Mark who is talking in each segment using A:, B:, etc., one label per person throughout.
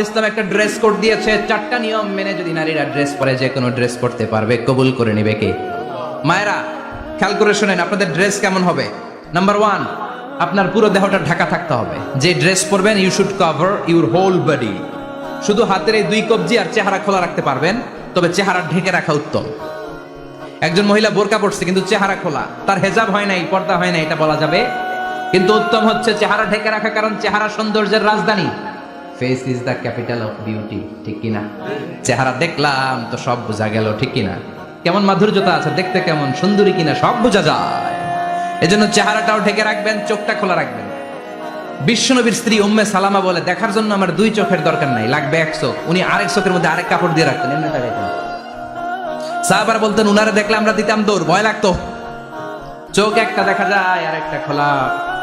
A: ইসলাম একটা dress code দিয়েছে। চারটা নিয়ম মেনে যদি নারীরা ড্রেস পরে, যে কোনো ড্রেস পরতে পারবে। কবুল করে নিবে কে? মায়েরা, খেয়াল করে শোনেন, আপনাদের ড্রেস কেমন হবে? নাম্বার ওয়ান আপনার পুরো দেহটা ঢাকা থাকতে হবে। যে ড্রেস পরবেন you should cover your whole body শুধু হাতের এই দুই কবজি আর চেহারা খোলা রাখতে পারবেন, তবে চেহারা ঢেকে রাখা উত্তম। একজন মহিলা বোরকা পড়ছে কিন্তু চেহারা খোলা। তার হেজাব হয় নাই, পর্দা হয় নাই, এটা বলা যাবে। কিন্তু উত্তম হচ্ছে চেহারা ঢেকে রাখা, কারণ চেহারা সৌন্দর্যের রাজধানী। Face is the capital of beauty ঠিক কিনা? চেহারা দেখলাম তো সব বোঝা গেল, ঠিক কিনা? কেমন মাধুর্যতা আছে, দেখতে কেমন, সুন্দরী কিনা, সব বোঝা যায়। এজন্য চেহারাটাও ঢেকে রাখবেন, চোখটা খোলা রাখবেন। বিশ্বনবীর স্ত্রী উম্মে সালামা বলে, দেখার জন্য আমার দুই চোখের দরকার নাই, লাগবে এক চোখ। উনি আরেক চোখের মধ্যে আরেক কাপড় দিয়ে রাখতেন, এমনি সাহাবার বলতেন, উনারে দেখলে আমরা দিতাম দৌড়, ভয় লাগতো। চোখ একটা দেখা যায় আর একটা খোলা।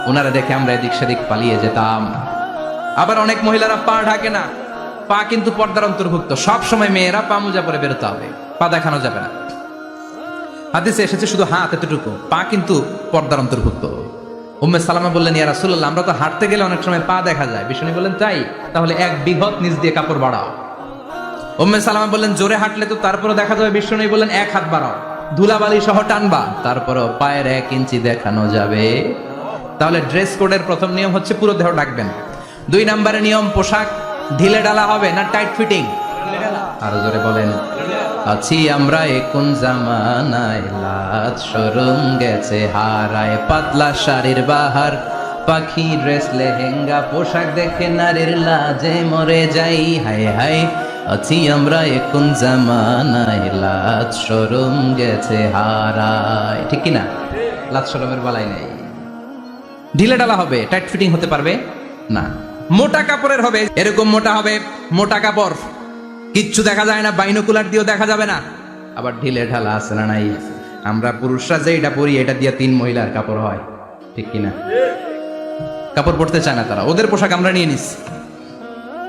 A: উনারে দেখে আমরা এদিক সেদিক পালিয়ে যেতাম। আবার অনেক মহিলারা পা ঢাকে না। পা কিন্তু পর্দার অন্তর্ভুক্ত। সব সময় মেয়েরা পা মোজা পরে বেরোতে হবে। পা দেখানো যাবে না। হাদিসে এসেছে শুধু হাত এতটুকু। পা কিন্তু পর্দার অন্তর্ভুক্ত। উম্মে সালামা বললেন, ইয়া রাসূলুল্লাহ, আমরা তো হাঁটতে গেলে অনেক সময় পা দেখা যায়। বিষ্ণু বললেন, তাই। তাহলে এক বিঘত নিচ দিয়ে কাপড় বাড়াও। উম্মে সালামা বললেন, জোরে হাঁটলে তো তারপরও দেখা যাবে। বিষ্ণু বললেন, এক হাত বাড়াও। ধুলাবালি সহ টানবা, তারপরও পায়ের এক ইঞ্চি দেখানো যাবে। তাহলে ড্রেস কোডের প্রথম নিয়ম হচ্ছে পুরো দেহ ডাকবেন দুই নম্বরের নিয়ম, পোশাক ঢিলে ডালা হবে না টাইট ফিটিং আরও জোরে বলেন। আছি আমরা এখন জামানায় লাজ সরম গেছে হারায়, পাতলা শাড়ির বাহার, পাখি ড্রেস লেহেঙ্গা, পোশাক দেখে নারীর লাজে মরে যাই হায় হায় আছি আমরা এখন জামানায় লাজ সরম গেছে হারায়। ঠিক কি না লাজ সরমের বালাই নেই। ঢিলে ডালা হবে টাইট ফিটিং হতে পারবে? না। মোটা কাপড়ের হবে, এরকম মোটা হবে, মোটা কাপড়। কিচ্ছু দেখা যায় না, বাইনোকুলার দিয়েও দেখা যাবে না। আবার ঢিলে ঢালা আছে না নাই? আমরা পুরুষরা যে এটা পরি, এটা দিয়ে তিন মহিলার কাপড় হয়। ঠিক কিনা? কাপড় পরতে চায় না তারা। ওদের পোশাক আমরা নিয়ে নিচ্ছি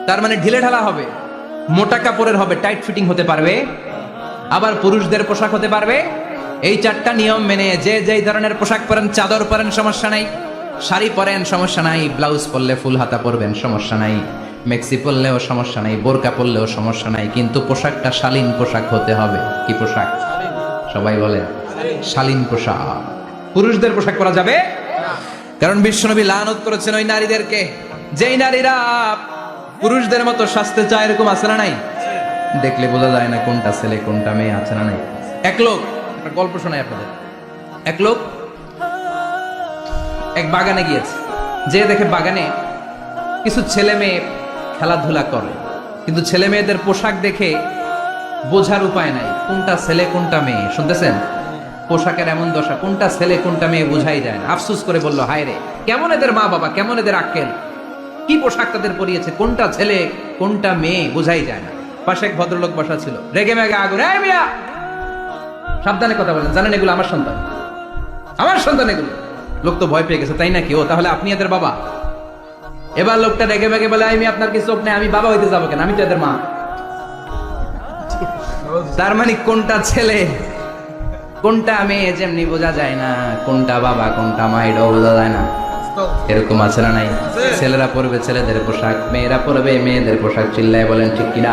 A: তার মানে ঢিলে ঢালা হবে, মোটা কাপড়ের হবে, টাইট ফিটিং হতে পারবে। আবার পুরুষদের পোশাক হতে পারবে। এই চারটা নিয়ম মেনে যে যেই ধরনের পোশাক পরেন, চাদর পরেন, সমস্যা নাই। শাড়ি পরেন, সমস্যা নাই। ব্লাউজ পরলে ফুল হাতা পরবেন, সমস্যা নাই। মেক্সি পরলেও সমস্যা নাই, বোরকা পরলেও সমস্যা নাই, কিন্তু পোশাকটা শালীন পোশাক হতে হবে। কি পোশাক? সবাই বলে, শালীন পোশাক। পুরুষদের পোশাক পরা যাবে? কারণ বিশ্বনবী লানত করেছেন ওই নারীদেরকে। যেই নারীরা পুরুষদের মতো স্বাস্থ্য চায়, এরকম আছে না নাই? দেখলে বোঝা যায় না কোনটা ছেলে, কোনটা মেয়ে, আছে না নাই? এক লোক, একটা গল্প শোনাই আপনাদের। এক লোক এক বাগানে গিয়েছে। যে দেখে বাগানে কিছু ছেলে মেয়ে খেলাধুলা করে। কিন্তু ছেলে মেয়েদের পোশাক দেখে বোঝার উপায় নাই, কোনটা ছেলে, কোনটা মেয়ে, শুনতেছেন? পোশাকের এমন দশা, কোনটা ছেলে, কোনটা মেয়ে বোঝাই যায় না। আফসুস করে বলল, হায় রে, কেমন এদের মা বাবা, কেমন এদের আক্কেল? কি পোশাক তাদের পরিয়েছে, কোনটা ছেলে, কোনটা মেয়ে, বোঝাই যায় না। পাশে এক ভদ্রলোক বসা ছিল। রেগে মেগে আগুন সাবধানে কথা বলেন, জানেন এগুলো আমার সন্তান। আমার সন্তান এগুলো। লোক তো ভয় পেয়ে গেছে তাই নাকি? ও তাহলে আপনি এদের বাবা? এবার লোকটা রেগে মেগে বলে আমি আপনার কি চোখ নেই আমি বাবা হইতে যাব কেন? আমি তো এদের মা। তার মানে কোনটা ছেলে কোনটা মেয়ে যেমনি বোঝা যায় না কোনটা বাবা কোনটা মা এটাও বোঝা যায় না। এরকম আছে না নাই? ছেলেরা পরবে ছেলেদের পোশাক মেয়েরা পরবে মেয়েদের পোশাক চিল্লায় বলেন ঠিক কিনা